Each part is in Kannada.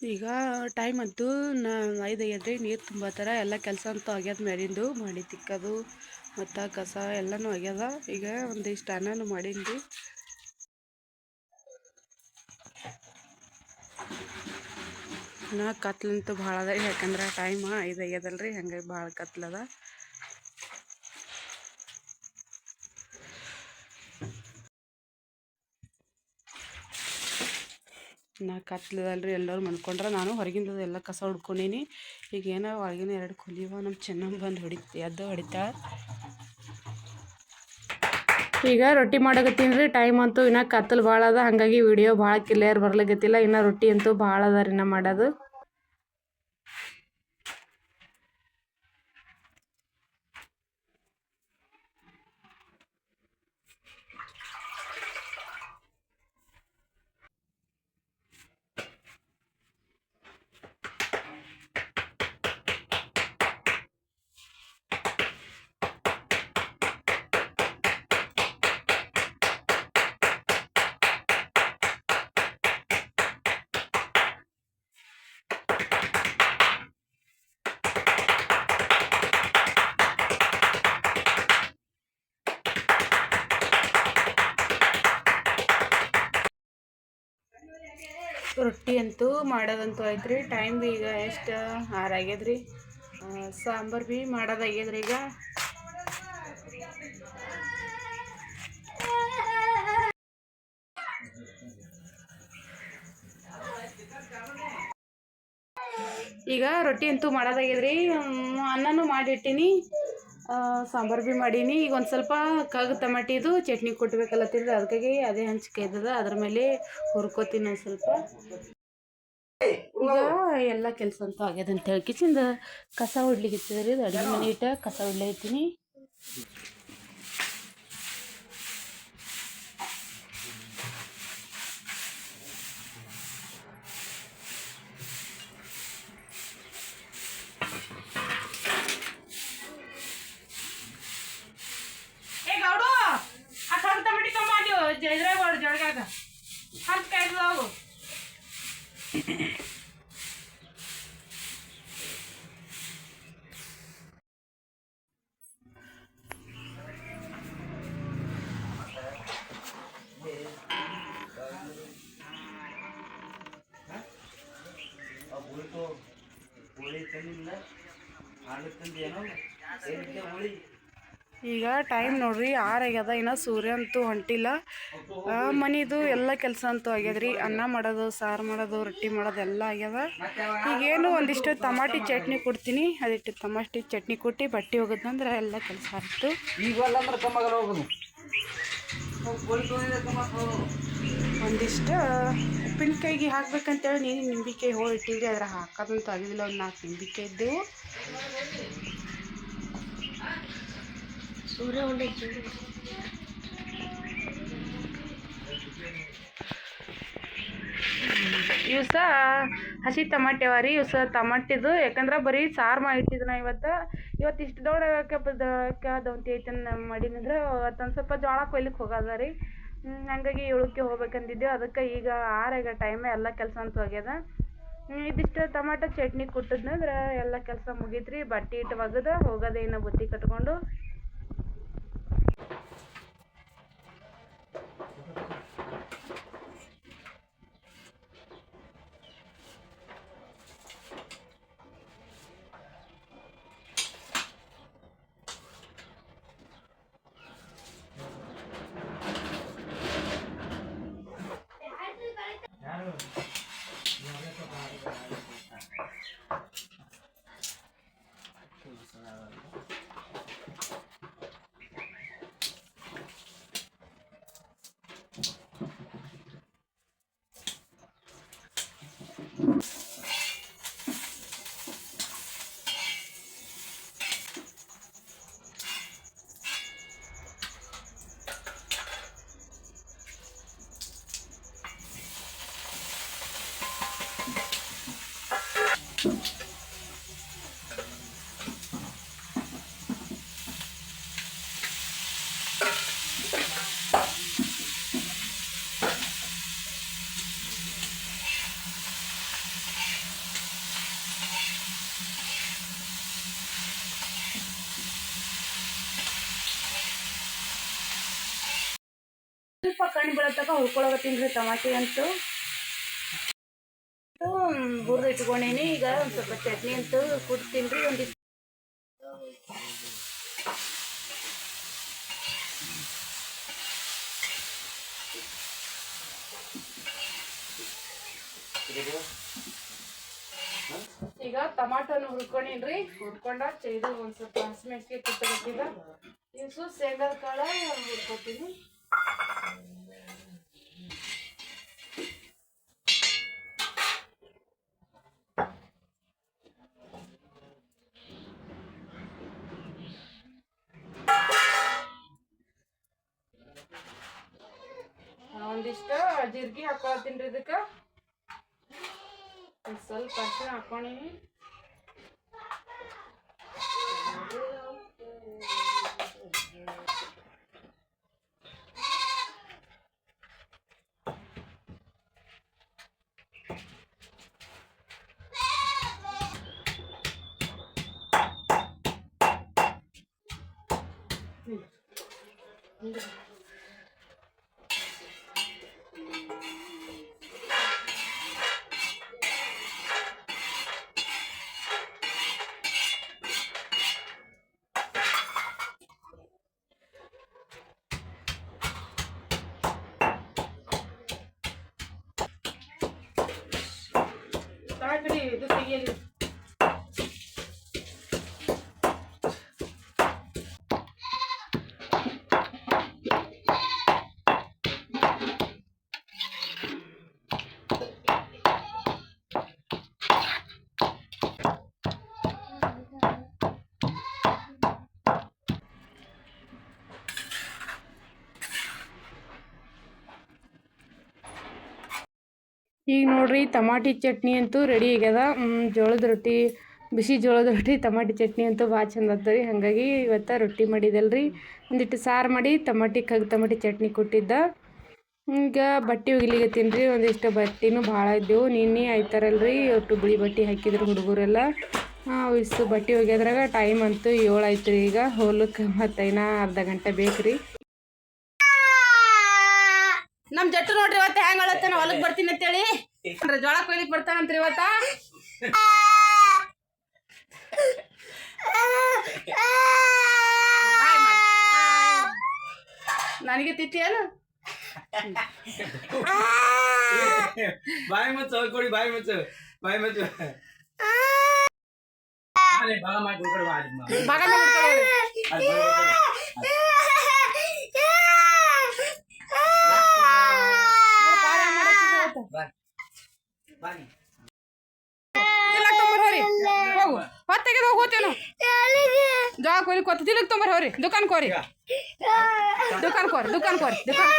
ಈಗ ಟೈಮ್ ಅಂತೂ ನಾ ಐದು ಆಗ್ಯದ್ರಿ ನೀರು ತುಂಬತ್ತಾರ ಎಲ್ಲ ಕೆಲಸ ಅಂತೂ ಆಗ್ಯದ ಮ್ಯಾಲಿಂದು. ಮಾಡಿ ತಿಕ್ಕೋದು, ಮತ್ತು ಕಸ ಎಲ್ಲನೂ ಆಗ್ಯದ. ಈಗ ಒಂದಿಷ್ಟು ಅನ್ನನೂ ಮಾಡೀನಿ ನಾ ಕತ್ಲಂತೂ ಭಾಳ ಅದ. ಯಾಕಂದ್ರೆ ಟೈಮ್ ಐದು ಆಗ್ಯದಲ್ರಿ ಹಂಗಾಗಿ ಭಾಳ ಕತ್ಲದ. ನಾ ಕತ್ಲದಲ್ರಿ ಎಲ್ಲರೂ ಮನ್ಕೊಂಡ್ರೆ ನಾನು ಹೊರಗಿಂದ ಎಲ್ಲ ಕಸ ಹುಡ್ಕೊಂಡೀನಿ. ಈಗ ಏನೋ ಹೊರಗಿನ ಎರಡು ಕುಲಿವ ನಮ್ಮ ಚೆನ್ನಾಗಿ ಬಂದು ಹೊಡಿ ಎದ್ದು ಹೊಡಿತಾಳೆ ಈಗ ರೊಟ್ಟಿ ಮಾಡಕತ್ತೀನಿ ರೀ ಟೈಮ್ ಅಂತೂ ಇನ್ನೂ ಕತ್ತಲು ಭಾಳ ಅದ, ಹಾಗಾಗಿ ವಿಡಿಯೋ ಭಾಳ ಕ್ಲಿಯರ್ ಬರ್ಲಿಕತ್ತಿಲ್ಲ, ಇನ್ನು ರೊಟ್ಟಿ ಅಂತೂ ಭಾಳ ಅದ ರೀ ನಾ ಮಾಡೋದು. ರೊಟ್ಟಿ ಅಂತೂ ಮಾಡೋದಂತೂ ಆಯ್ತು ರೀ ಟೈಮ್ ಭೀ ಈಗ ಎಷ್ಟು ಆರು ಆಗ್ಯದ ರೀ ಸಾಂಬಾರು ಭೀ ಮಾಡೋದಾಗ್ಯದ್ರಿ ಈಗ. ಈಗ ರೊಟ್ಟಿ ಅಂತೂ ಮಾಡೋದಾಗ್ಯದ್ರಿ ಅನ್ನನೂ ಮಾಡಿಟ್ಟಿನಿ. ಸಾಂಬಾರು ಭೀ ಮಾಡೀನಿ. ಈಗ ಒಂದು ಸ್ವಲ್ಪ ಕಗ್ ಟಮಾಟಿದು ಚಟ್ನಿ ಕೊಟ್ಬೇಕಲ್ಲತ್ತಿದ್ರಿ ಅದಕ್ಕಾಗಿ ಅದೇ ಹಂಚಿಕೆ ಇದ್ದದ ಅದ್ರ ಮೇಲೆ ಹುರ್ಕೋತೀನಿ ಒಂದು ಸ್ವಲ್ಪ. ಈಗ ಎಲ್ಲ ಕೆಲಸ ಅಂತೂ ಆಗ್ಯದಂತ. ಹೇಳಿ ಕಿಚಿಂದ ಕಸ ಹೊಡ್ಲಿಕ್ಕೆ ಅಡುಗೆ ಮನೆ ಇಟ್ಟ ಕಸ ಹೊಡ್ಲತ್ತೀನಿ ಏ ಗೌಡು ಆ ಕಗ್ ಟಮಾಟಿ ತೊಂಬ ನೀವು ಇದ್ರಾಗ ಜೊಳಗ್ಯಾಗ ಹಂಚ್ ಕಾಯ್ದವು ಉಳಿತು ಹುಳಿ ತಂದಿಲ್ಲ ಹಾಲು ತಂದೇನೋ ಏನಕ್ಕೆ ಹುಳಿ ಈಗ ಟೈಮ್ ನೋಡ್ರಿ ಆರಾಗ್ಯದ ಆಗ್ಯದ. ಇನ್ನು ಸೂರ್ಯ ಅಂತೂ ಹೊಂಟಿಲ್ಲ. ಆ, ಮನಿದು ಎಲ್ಲ ಕೆಲಸ ಅಂತೂ ಆಗ್ಯದ್ರಿ. ಅನ್ನ ಮಾಡೋದು ಸಾರು ಮಾಡೋದು ರೊಟ್ಟಿ ಮಾಡೋದು ಎಲ್ಲ ಆಗ್ಯದ. ಈಗೇನು ಒಂದಿಷ್ಟು ತಮಾಟಿ ಚಟ್ನಿ ಕೊಡ್ತೀನಿ. ಅದಿಟ್ಟು ಟಮಾಟಿ ಚಟ್ನಿ ಕೊಟ್ಟು ಬಟ್ಟೆ ಹೋಗೋದಂದ್ರೆ ಎಲ್ಲ ಕೆಲಸ ಆಯಿತು. ಒಂದಿಷ್ಟು ಉಪ್ಪಿನಕಾಯಿಗೆ ಹಾಕ್ಬೇಕಂತೇಳಿ ನೀನು ನಿಂಬಿಕಾಯಿ ಹೋಳು ಇಟ್ಟಿದ್ದೆ ಅದ್ರ ಹಾಕೋದಂತ ಆಗಿದಿಲ್ಲ ಒಂದು ನಾಲ್ಕು ನಿಂಬಿಕಾಯಿ ಇದ್ದೆವು ಸೂರ್ಯ ಉಂಡೆ ಇವು ಸಹ ಹಸಿ ಟಮಾಟೆ ಅವ ರೀ ಇವು ಸಹ ಟಮಾಟಿದು ಯಾಕಂದ್ರೆ ಬರೀ ಸಾರು ಮಾಡಿ ಇಟ್ಟಿದ್ದು ನಾ ಇವತ್ತು. ಇವತ್ತು ಇಷ್ಟು ದೊಡ್ಡ ದೌಂತಿ ಐತನ ಮಾಡಿನಂದ್ರೆ ಅವತ್ತೊಂದು ಸ್ವಲ್ಪ ಜೋಳ ಕೊಯ್ಲಿಕ್ಕೆ ಹೋಗೋದ ರೀ. ಹಂಗಾಗಿ ಏಳಕ್ಕೆ ಹೋಗ್ಬೇಕಂದಿದ್ದೆವು ಅದಕ್ಕೆ ಈಗ ಆರಾಗ ಟೈಮೇ ಎಲ್ಲ ಕೆಲಸ ಅಂತ ಆಗ್ಯದ. ಹ್ಮ್, ಇದಿಷ್ಟು ಟಮಾಟ ಚಟ್ನಿ ಕುಟ್ಟಿದ್ನಂದ್ರೆ ಎಲ್ಲ ಕೆಲಸ ಮುಗೀತ್ರಿ. ಬಟ್ಟೆ ಇಟ್ಟು ಒಗೆದು ಹೋಗೋದೇ ಇನ್ನು ಬುತ್ತಿ ಕಟ್ಕೊಂಡು ಕಣ್ಣು ಬೀಳತ್ತಕ ಹುರ್ಕೊಳಕತ್ತೀನಿ ರೀ ಟಮಾಟಿ ಅಂತೂ. ಹುರಿದು ಇಟ್ಕೊಂಡೀನಿ. ಈಗ ಒಂದು ಸ್ವಲ್ಪ ಚಟ್ನಿ ಅಂತೂ ಕುಡ್ತೀನಿ ರೀ ಒಂದಿಷ್ಟು ಈಗ ಟಮಾಟೋನ ಹುರ್ಕೊಂಡಿನ್ರಿ. ಹುರ್ಕೊಂಡ ಇದು ಒಂದು ಸ್ವಲ್ಪ ಹಸಿಮೆಣ್ಸಿಗೆ ಕುಟ್ಟಬೇಕೀಗ ಇನ್ಸು ಶೇಂಗಾದ ಕಾಳ ಹುರ್ಕೊತೀನಿ. ಒಂದಿಷ್ಟು ಜೀರಿಗೆ ಹಾಕೊಳತ್ತೀನಿ ರೀ ಇದಕ್ಕೆ. ಸ್ವಲ್ಪ ಅರ್ಶಿಣ ಹಾಕೊಂಡಿನಿ ಈಗ ನೋಡ್ರಿ ಟಮಾಟಿ ಚಟ್ನಿ ಅಂತೂ ರೆಡಿ ಆಗ್ಯದ. ಜೋಳದ ರೊಟ್ಟಿ, ಬಿಸಿ ಜೋಳದ ರೊಟ್ಟಿ, ಟಮಾಟಿ ಚಟ್ನಿ ಅಂತೂ ಭಾಳ ಚಂದ ರೀ. ಹಾಗಾಗಿ ಇವತ್ತು ರೊಟ್ಟಿ ಮಾಡಿದಲ್ರಿ. ಒಂದಿಟ್ಟು ಸಾರು ಮಾಡಿ ಟಮಾಟಿ, ಕಗ್ ಟಮಾಟಿ ಚಟ್ನಿ ಕೊಟ್ಟಿದ್ದ. ಈಗ ಬಟ್ಟೆ ಒಗಿಲಿಗತ್ತೀನಿ ರೀ. ಒಂದಿಷ್ಟು ಬಟ್ಟೆನೂ ಭಾಳ ಇದ್ದೆವು. ನಿನ್ನೆ ಆಯ್ತಾರಲ್ರಿ. ಒಟ್ಟು ಬಿಳಿ ಬಟ್ಟೆ ಹಾಕಿದ್ರು ಹುಡುಗರೆಲ್ಲ. ಇಷ್ಟು ಬಟ್ಟೆ ಒಗ್ಯದ್ರಾಗ ಟೈಮ್ ಅಂತೂ ಏಳು ಆಯ್ತು ರೀ ಈಗ. ಹೋಲಕ್ಕೆ ಮತ್ತೆ ಇನ್ನೂ ಅರ್ಧ ಗಂಟೆ ಬೇಕು ರೀ ನಮ್ ಜಟ್ಟು ನೋಡ್ರಿ ಇವತ್ತು ಹೆಂಗ್ ಅಳತ್ತಾನ ಹೊಲಕ್ ಬರ್ತೀನಿ ಅಂತೇಳಿ. ಅಂದ್ರೆ ಜೋಳ ಕೊಯ್ಲಿಕ್ ಬರ್ತಾನಂತ್ರಿ ಇವತ್ತ? ಮಾಡು. ನನಗೆ ತಿತ್ತಿ ಏನು? ಬಾಯಿ ಮುಚ್ಚು ಕೊಡಿ ಬಾಯಿ ಮುಚ್ಚು ಬಾಯಿ ಮುಚ್ಚು. ಭಾಗ ಮಾಡಿ ಈ ಕಡೆ ಬಾ, ಅಲ್ಲಿ ಬಾ. ಮಗನ ಬಿಡ್ತಾಳೆ ಅವ್ರು. ಅಲ್ಲಿ ಬಾ, ಈ ಕಡೆ. ನೋಡು ಪಾರ ಹೆಂಗ್ ಮಾಡಾಕಿದೆ ಇವತ್ತು. ಬಾ. ಬಾ ನೀ. ತಿಲಕ್ ತೊಂಬರ್ ಹೋರಿ. ಹೋಗು. ಹೊತ್ತೆಗೆ ಹೋಗಿ, ಹೋತೇನು. ಜೋಳ ಕೊಯ್ಲಿಕ್ ಹೊತ್ತು ತಿಲಕ್ ತೊಂಬರ್ ಹೋರಿ. ದುಕಾನ್ ಕೋರಿ. ದುಕಾನ್ ಕೋರಿ ದುಕಾನ್ ಕೋರಿ, ದುಕಾನ್.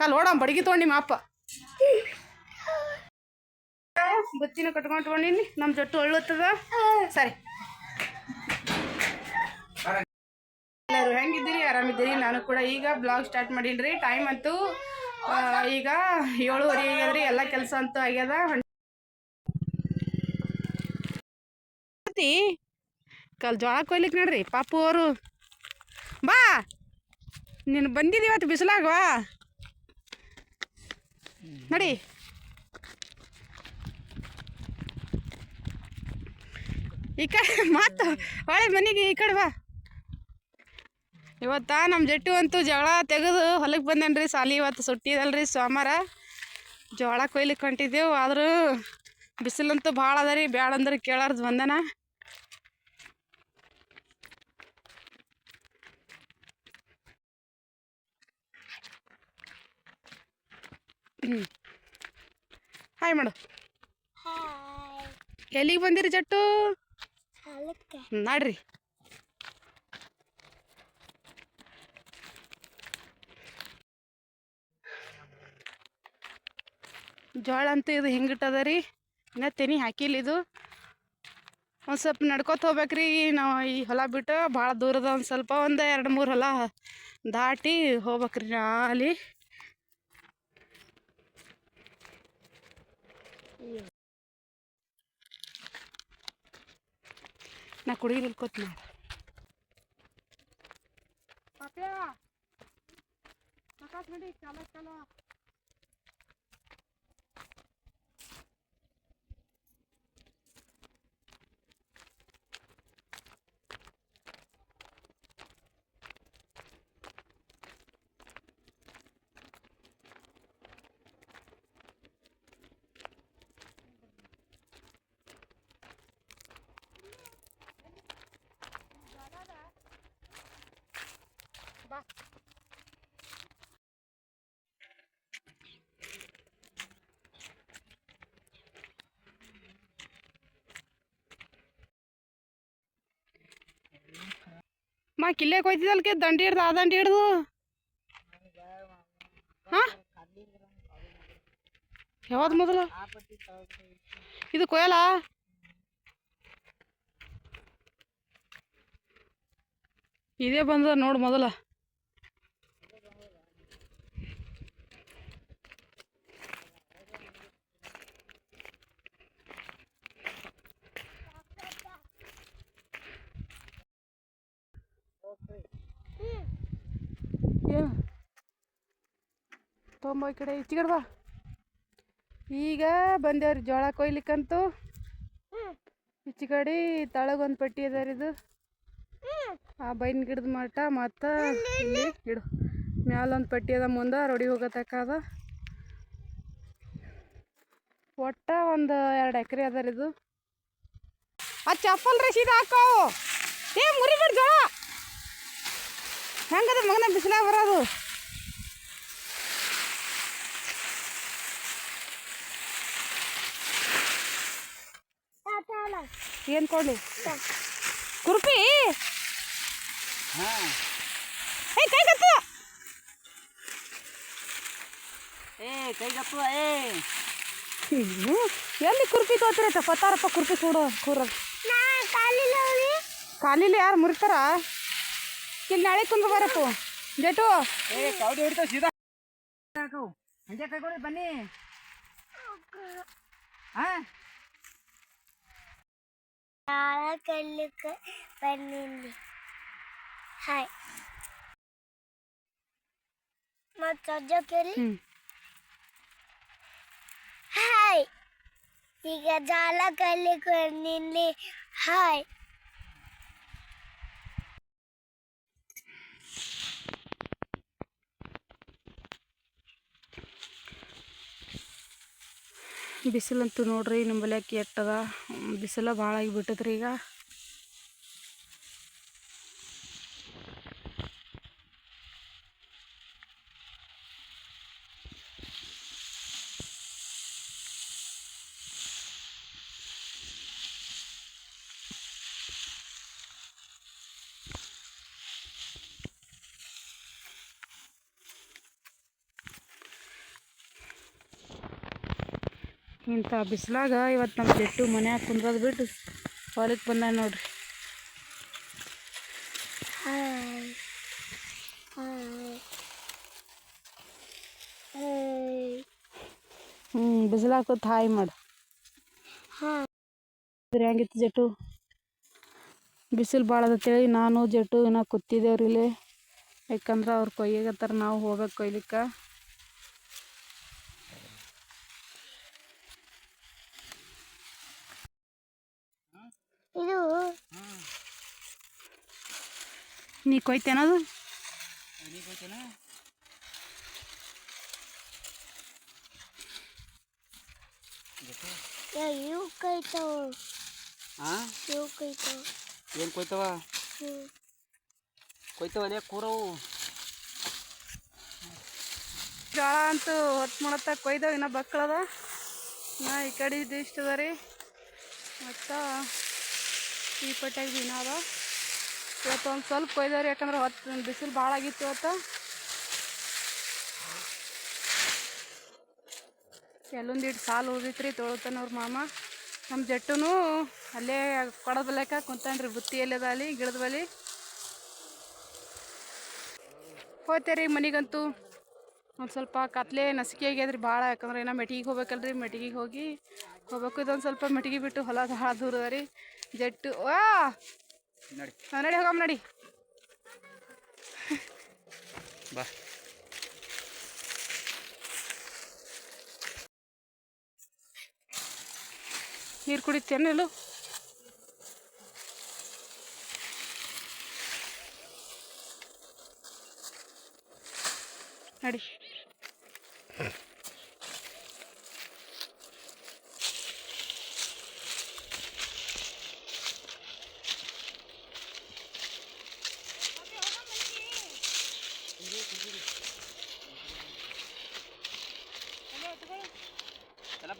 ಕಲ್ ಓಡಮ್, ಬಡಗಿ ತೊಗೊಂಡು ನಿಮ್ಮ ಅಪ್ಪ. ಬುತ್ತಿನ ಕಟ್ಕೊಂಡ್ಕೊಂಡಿನಿ ನಮ್ಮ ಜೊತೆ ಒಳ್ಳುತ್ತದ. ಸರಿ. ಎಲ್ಲರೂ ಹೆಂಗಿದ್ದೀರಿ? ಆರಾಮಿದ್ದೀರಿ? ನಾನು ಕೂಡ ಈಗ ಬ್ಲಾಗ್ ಸ್ಟಾರ್ಟ್ ಮಾಡೀನಿ ಟೈಮ್ ಅಂತೂ ಈಗ ಏಳುವರೆ ಆಗ್ಯದ್ರಿ ಎಲ್ಲ ಕೆಲಸ ಅಂತೂ ಆಗ್ಯದ. ಕಲ್ ಜೋಳ ಕೊಯ್ಲಿಕ್ಕೆ ನೋಡ್ರಿ ಪಾಪು ಅವರು. ಬಾ. ನೀನು ಬಂದಿದ್ದು ಇವತ್ತು ಬಿಸಿಲಾಗ ವಾ ನಡಿ. ಈ ಕಡೆ ಮಾತು ಹೊಳೆ ಮನೆಗೆ ಈ ಕಡೆ ಬಾ. ಇವತ್ತ ನಮ್ಮ ಜಟ್ಟು ಅಂತೂ ಜೋಳ ತೆಗೆದು ಹೊಲಕ್ಕೆ ಬಂದೇನ್ರಿ. ಸಾಲಿ ಇವತ್ತು ಸುಟ್ಟಿದಲ್ರಿ ಸೋಮವಾರ ಜೋಳ ಕೊಯ್ಲಿಕ್ಕೆ ಹೊಂಟಿದ್ದೆವು ಆದರೂ ಬಿಸಿಲಂತೂ ಭಾಳ ಅದ ರೀ. ಬ್ಯಾಡ ಅಂದ್ರೆ ಕೇಳಾರ್ದು ಬಂದನ. ಹಾಯ್ ಮಾಡು. ಎಲ್ಲಿಗೆ ಬಂದಿರಿ ಜಟ್ಟು? ನಡ್ರಿ ಜೋಳ ಅಂತೂ ಇದು ಹಿಂಗಿಟ್ಟದ ರೀ. ಇನ್ನ ತೆನಿ ಹಾಕಿಲ್ಲ ಇದು. ಒಂದು ಸ್ವಲ್ಪ ನಡ್ಕೊತ ಹೋಗ್ಬೇಕ್ರಿ. ನಾವು ಈ ಹೊಲ ಬಿಟ್ಟು ಭಾಳ ದೂರದ ಒಂದು ಸ್ವಲ್ಪ ಒಂದು ಎರಡು ಮೂರು ಹೊಲ ದಾಟಿ ಹೋಗ್ಬೇಕ್ರಿ ನಾಲಿ ನಾ ಕುಡಿಗೆ ನಿಲ್ಕೋತ ನೋಡು ಮಾ ಕಿಲ್ಲೆ ಕೊಯ್ತಿದ್ದಲ್ಕೆ ದಂಡಿ ಹಿಡ್ದು ಆ ದಂಡಿ ಹಿಡ್ದು? ಹಾ? ಯಾವ್ದು ಮೊದಲು? ಇದು ಕೊಯ್ಯಲ್ಲ ಇದೇ ಬಂದದ ನೋಡು ಮೊದಲ. ಏನು? ತೊಂಬ ಈ ಕಡೆ ಈಚೆ ಕಡೆ ಬಾ. ಈಗ ಬಂದೇವ್ರಿ, ಜೋಳ ಕೊಯ್ಲಿಕ್ಕಂತೂ. ಈಚೆ ಕಡೆ ತಳಗೊಂದು ಪಟ್ಟಿ ಇದು. ಆ ಬೈನ್ ಗಿಡದ ಮಟ್ಟ ಮತ್ತು ಇಲ್ಲಿ ಇಡು. ಮ್ಯಾಲೊಂದು ಪಟ್ಟಿ ಅದ ಮುಂದೆ, ರೊಡಿ ಹೋಗತಕ್ಕ ಅದ. ಒಟ್ಟ ಒಂದು ಎರಡು ಎಕರೆ ಅದಾರ ಇದು. ಆ ಚಪ್ಪಲ್ ರಶೀದ್ ಹಾಕೋ. ಏ, ಮುರಿಬೇಡ ಜೋಳ. ಹೆಂಗದ ಮಗನ ಬಿಸಿಲಾಗ ಬರೋದು? ಏನು ಕೊಡ್ಲಿ? ಕುರ್ಪಿ? ಹಾಂ. ಏ ಕೈ ಕತ್ತು. ಏ ಕೈಗಪ್ಪ ಏ. ಎಲ್ಲಿ ಕುರ್ಪಿ ತೋತಿರತ್ತ ಪತ್ತಾರಪ್ಪ ಕುರ್ಪಿ ಕೂಡ ಕೂರ ಕಾಲಿಲಿ ಯಾರು ಮುರಿತಾರ? ಇಲ್ಲಿ ನಾಳೆ ಕುಂದ್ರ ಬರಪ್ಪು. ಜಟು ಏ ಕೌಡಿ ಹಿಡಿತಾವ ಸೀದಾ. ಹಾಕು ಹಂಗೆ ಕೈಗೊಳ್ಳಿ ಬನ್ನಿ. ಹಾಂ ಕಲ್ಲಿಕ್ಕೆ ಬನ್ನಿಲ್ಲಿ ಹಾಯ್. ಮತ್ತು ಅಜ್ಜಕ್ಕೆಲ್ಲಿ ಹ್ಞೂ ಹಾಯ್. ಈಗ ಜಾಲ ಕಲ್ಲಿಕ್ಕೆ ಬನ್ನಿಲ್ಲಿ ಹಾಯ್. ಬಿಸಿಲಂತೂ ನೋಡ್ರಿ ನಿಂಬಲ್ಲಿ ಅಕ್ಕಿ ಎಟ್ಟದ ಬಿಸಿಲು ಭಾಳ ಆಗಿಬಿಟ್ಟದ್ರಿ ಈಗ. ಇಂಥ ಬಿಸಿಲಾಗ ಇವತ್ತು ನಮ್ಮ ಜೆಟ್ಟು ಮನ್ಯಾಗ ಕುಂದ್ರೋದು ಬಿಟ್ಟು ಹೊಲಕ್ಕೆ ಬಂದ ನೋಡ್ರಿ. ಹ್ಞೂ ಬಿಸಿಲಾಗ ಕೂತ್ ಹಾಯ್ ಮಾಡು ಹೆಂಗಿತ್ತು ಜಟ್ಟು ಬಿಸಿಲು ಭಾಳ ಅದತ್ತೇಳಿ ನಾನು ಜಟ್ಟು ಇನ್ನೂ ಕೂತಿದ್ದೇವ್ರಿ ಇಲ್ಲಿ ಯಾಕಂದ್ರೆ ಅವ್ರು ಕೊಯ್ಯಗತ್ತಾರ ನಾವು ಹೋಗ್ಬೇಕು ಕೊಯ್ಲಿಕ್ಕೆ ಇದು ನೀ ಕೊಯ್ತೇನದು ನೀ ಹೋಗ್ತೇನ ಯಾ, ಇವು ಕೈತಾವ ಹಾಂ ಇವು ಕೈತಾವ ಏನು ಕೊಯ್ತವ ಕೊಯ್ತವ ಅಲ್ಲೇ ಕೂರವು ಜೋಳ ಅಂತೂ ಹೊತ್ತು ಮಾಡತ್ತ ಕೊಯ್ದವ ಇನ್ನ ಬಕ್ಕಳದ ನಾ ಈ ಕಡೆ ಇದು ಇಷ್ಟ ಅದ ರೀ ಮತ್ತು ಈ ಪಟ್ಯಾಗ ಬಿ ಅದ ಇವತ್ತು ಒಂದು ಸ್ವಲ್ಪ ಕೊಯ್ದವ್ರಿ ಯಾಕಂದ್ರೆ ಹೊತ್ತು ಬಿಸಿಲು ಭಾಳ ಆಗಿತ್ತು ಇವತ್ತು. ಎಲ್ಲೊಂದು ಇಟ್ಟು ಸಾಲು ಉಳಿತ್ರಿ ತೊಳ್ತಾನೆ ಮಾಮ. ನಮ್ಮ ಜಟ್ಟುನು ಅಲ್ಲೇ ಕೊಡದ ಬಲ್ಯಾಕ ಕುಂತಾನ್ರಿ, ಬುತ್ತಿ ಎಲ್ಲದ ಅಲ್ಲಿ ಗಿಡದ ಬಲಿ. ಹೋಗ್ತೇರಿ ಮನೆಗಂತೂ. ಒಂದು ಸ್ವಲ್ಪ ಕತ್ಲೆ ನಸಿಕೆ ಆಗ್ಯದ್ರಿ ಭಾಳ, ಯಾಕಂದ್ರೆ ಏನೋ ಮೆಟಿಗೆ ಹೋಗ್ಬೇಕಲ್ರಿ ಮೆಟಿಗೆ ಹೋಗಿ ಹೋಗ್ಬೇಕು. ಇದೊಂದು ಸ್ವಲ್ಪ ಮೆಟಿಗೆ ಬಿಟ್ಟು ಹೊಲ ಭಾಳ ದೂರದ ರೀ. ಜಟ್ಟು, ವಾ! ನಡಿ. ನಡಿ ಹೋಗಮ್ಮ ನಡಿ. ಬಾ. ನೀರು ಕುಡಿತೇನೆಲ್ಲೂ ನಡಿ.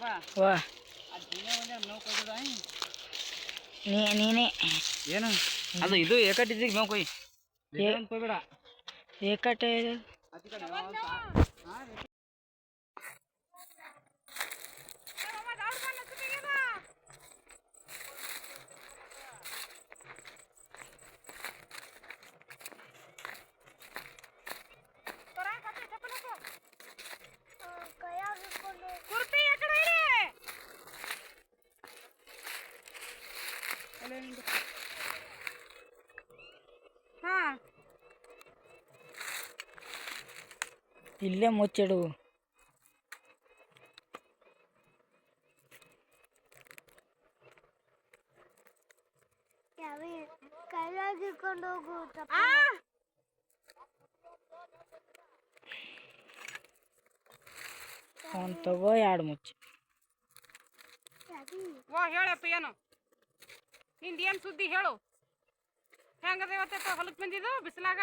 ಎಲ್ಲಪ್ಪ ವಾ. ಅದು ನೀನೇ ಒಂದೇ ಮೇವು ಕೊಯ್ದದ ನೀ ನೀನೇ. ಏನು? ಅದು ಇದು ಏಕಟ್ಟಿದ್ದೀಗ ಮೇವು ಕೊಯ್. ಏಕಟ್ಟೆ ಆಚೆ ಕಡೆ ಹಾಂ ಕುರ್ತಿ ಆ ಕಡೆ ಇಡಿ. ಹಾ ಇಲ್ಲೇ ಮುಚ್ಚಿಡು ಕೈಯಾಗ ಹಿಡ್ಕೊಂಡು ಹೋಗು ಆ ಅವ್ನು ತಗೋ ಎರಡು ಮುಚ್ಚಿ ಓ ಹೇಳಪ್ಪ ಏನು ನಿಂದ ಏನು ಸುದ್ದಿ ಹೇಳು ಹೆಂಗದ ಇವತ್ತ ಹೊಲಕ್ಕೆ ಬಂದಿದ್ದು ಬಿಸಿಲಾಗ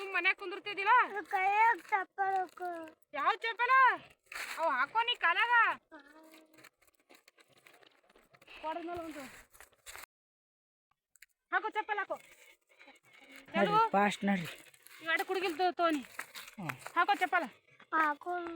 ಸುಮ್ ಮನ್ಯಾಗ ಕುಂದಿರ್ತಿದ್ದಿಲ್ಲ ಕೈಯಾಗ ತಪ್ಪಳಕು ಯಾವ ಚಪ್ಪಲ? ಅವು ಹಾಕೋ ನೀ ಕಾಲಾಗ. ಕೊಡದ್ಮೇಲೆ ಒಂದು. ಹಾಕೋ ಚಪ್ಪಲ್ ಹಾಕೋ. ನಡ್ರಿ ಫಾಸ್ಟ್ ನಡ್ರಿ. ಇವಾಡ ಕುಡುಗಿಲ್ ತೋನಿ. ಹ್ಞೂ ಹಾಕೋ ಚಪ್ಪಲ. ಹಾಕೊಂಡು